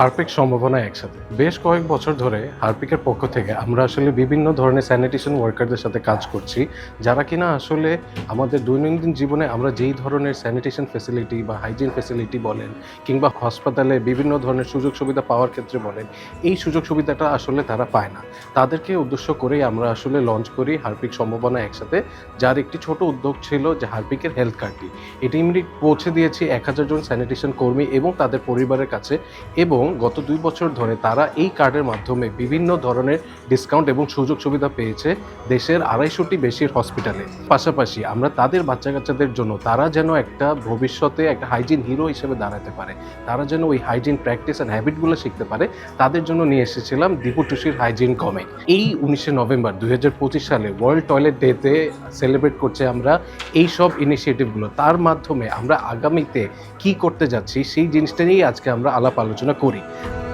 Harpic সম্ভাবনা একসাথে। বেশ কয়েক বছর ধরে হারপিকের পক্ষ থেকে আমরা আসলে বিভিন্ন ধরনের স্যানিটেশন ওয়ার্কারদের সাথে কাজ করছি, যারা কিনা আসলে আমাদের দৈনন্দিন জীবনে আমরা যেই ধরনের স্যানিটেশন ফেসিলিটি বা হাইজিন ফেসিলিটি বলেন কিংবা হাসপাতালে বিভিন্ন ধরনের সুযোগ সুবিধা পাওয়ার ক্ষেত্রে বলেন, এই সুযোগ সুবিধাটা আসলে তারা পায় না। তাদেরকে উদ্দেশ্য করেই আমরা আসলে লঞ্চ করি হারপিক সম্ভাবনা একসাথে। যার একটি ছোট উদ্যোগ ছিল যে হারপিকের হেলথ কার্ডটি এটি আমরা পৌঁছে দিয়েছি এক হাজার জন স্যানিটেশন কর্মী এবং তাদের পরিবারের কাছে এবং গত দুই বছর ধরে তারা এই কার্ডের মাধ্যমে বিভিন্ন ধরনের ডিসকাউন্ট এবং সুযোগ সুবিধা পেয়েছে দেশের আড়াইশোটি বেশির হসপিটালে পাশাপাশি আমরা তাদের বাচ্চা কাচ্চাদের জন্য তারা যেন একটা ভবিষ্যতে একটা হাইজিন হিরো হিসেবে দাঁড়াতে পারে, তারা যেন ওই হাইজিন প্র্যাকটিস অ্যান্ড হ্যাবিটগুলো শিখতে পারে, তাদের জন্য নিয়ে এসেছিলাম দীপু টুসির হাইজিন কমে এই উনিশে নভেম্বর দুই হাজার পঁচিশ সালে ওয়ার্ল্ড টয়লেট ডেতে সেলিব্রেট করছে আমরা এই সব ইনিশিয়েটিভগুলো তার মাধ্যমে আমরা আগামীতে কি করতে যাচ্ছি সেই জিনিসটা নিয়েই আজকে আমরা আলাপ আলোচনা Three.